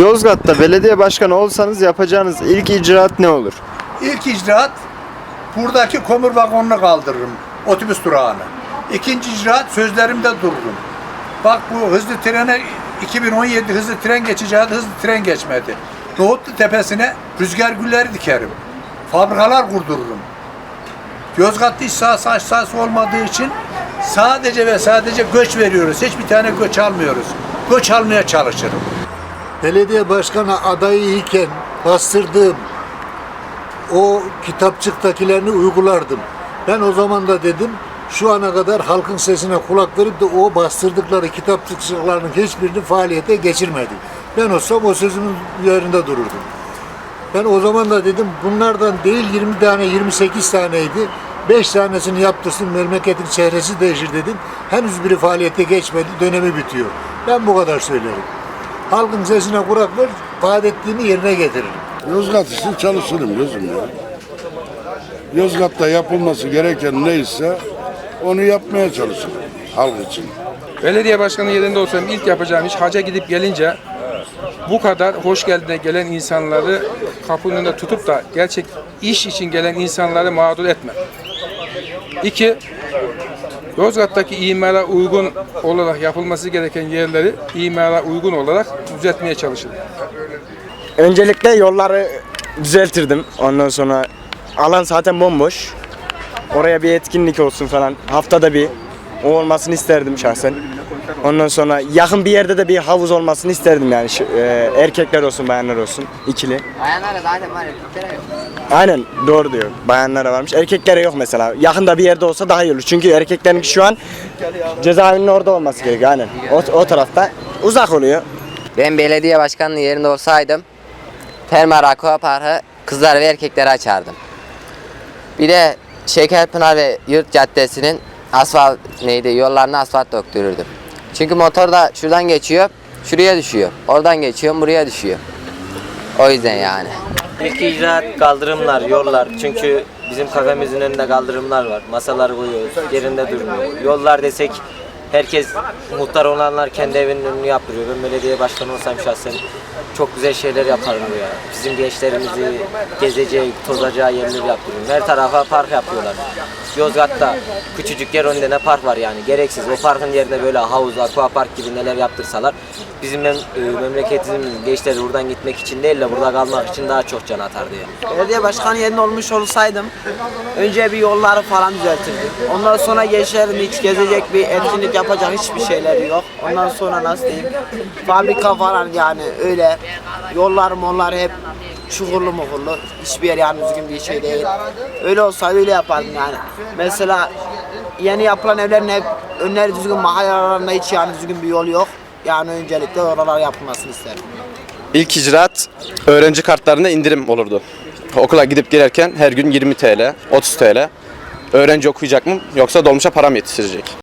Yozgat'ta belediye başkanı olsanız yapacağınız ilk icraat ne olur? İlk icraat buradaki kömür vagonunu kaldırırım. Otobüs durağını. İkinci icraat sözlerimde dururum. Bak bu hızlı trene 2017 hızlı tren geçeceği hızlı tren geçmedi. Nohutlu tepesine rüzgar gülleri dikerim. Fabrikalar kurdururum. Yozgat'ta iş sahası aş sahası olmadığı için sadece ve sadece göç veriyoruz. Hiçbir tane göç almıyoruz. Göç almaya çalışırım. Belediye başkanı adayı iken bastırdığım o kitapçıktakilerini uygulardım. Ben o zaman da dedim şu ana kadar halkın sesine kulak verip de o bastırdıkları kitapçıklarının hiçbirini faaliyete geçirmedi. Ben olsam o sözümün üzerinde dururdum. Ben o zaman da dedim bunlardan değil 20 tane 28 taneydi. 5 tanesini yaptırsın memleketin çehresi değişir dedim. Henüz biri faaliyete geçmedi dönemi bitiyor. Ben bu kadar söylerim. Halkın sesine kulak ver, vaat ettiğimi yerine getiririm. Yozgat için çalışırım gözüm ya. Yozgat'ta yapılması gereken neyse onu yapmaya çalışırım halk için. Belediye başkanı yerinde olsam ilk yapacağım iş haca gidip gelince bu kadar hoş geldine gelen insanları kapının önünde tutup da gerçek iş için gelen insanları mağdur etme. İki, Yozgat'taki imara uygun olarak yapılması gereken yerleri imara uygun olarak düzeltmeye çalışırım. Öncelikle yolları düzeltirdim. Ondan sonra alan zaten bomboş. Oraya bir etkinlik olsun falan. Haftada bir. O olmasını isterdim şahsen. Ondan sonra yakın bir yerde de bir havuz olmasını isterdim yani. Şu- e, erkekler olsun, bayanlar olsun. ikili. Bayanlara zaten var erkeklere yok. Aynen doğru diyor. Bayanlara varmış. Erkeklere yok mesela. Yakında bir yerde olsa daha iyi olur. Çünkü erkeklerin şu an cezaevinin orada olması gerekiyor. Aynen. O, o tarafta uzak oluyor. Ben belediye başkanının yerinde olsaydım Termal Aqua Parkı kızlar ve erkeklere açardım. Bir de Şekerpınar ve Yurt Caddesi'nin asfalt neydi yollarına asfalt döktürürdüm. Çünkü motor da şuradan geçiyor, şuraya düşüyor. Oradan geçiyor, buraya düşüyor. O yüzden yani. İlk icraat kaldırımlar, yollar. Çünkü bizim kafemizin önünde kaldırımlar var. Masalar koyuyoruz, yerinde durmuyor. Yollar desek herkes muhtar olanlar kendi evinin önünü yaptırıyor. Ben belediye başkanı olsam şahsen çok güzel şeyler yaparım ya. Bizim gençlerimizi gezeceği, tozacağı yerler yaptırıyorum. Her tarafa park yapıyorlar. Yozgat'ta küçücük yer önünde ne park var yani gereksiz. O parkın yerine böyle havuz, aqua park gibi neler yaptırsalar bizim mem e, memleketimizin gençleri buradan gitmek için değil de burada kalmak için daha çok can atardı ya. Belediye başkanı yerinde olmuş olsaydım önce bir yolları falan düzeltirdim. Ondan sonra gençlerin hiç gezecek bir etkinlik yapacak hiçbir şeyleri yok. Ondan sonra nasıl diyeyim fabrika falan yani öyle yollar mollar hep çukurlu mukurlu. Hiçbir yer yani düzgün bir şey değil. Öyle olsaydı öyle yapardım yani. Mesela yeni yapılan evlerin hep önleri düzgün mahalle hiç yani düzgün bir yol yok. Yani öncelikle oralar yapılmasını isterim. İlk icraat öğrenci kartlarında indirim olurdu. Okula gidip gelirken her gün 20 TL, 30 TL. Öğrenci okuyacak mı yoksa dolmuşa para mı yetiştirecek?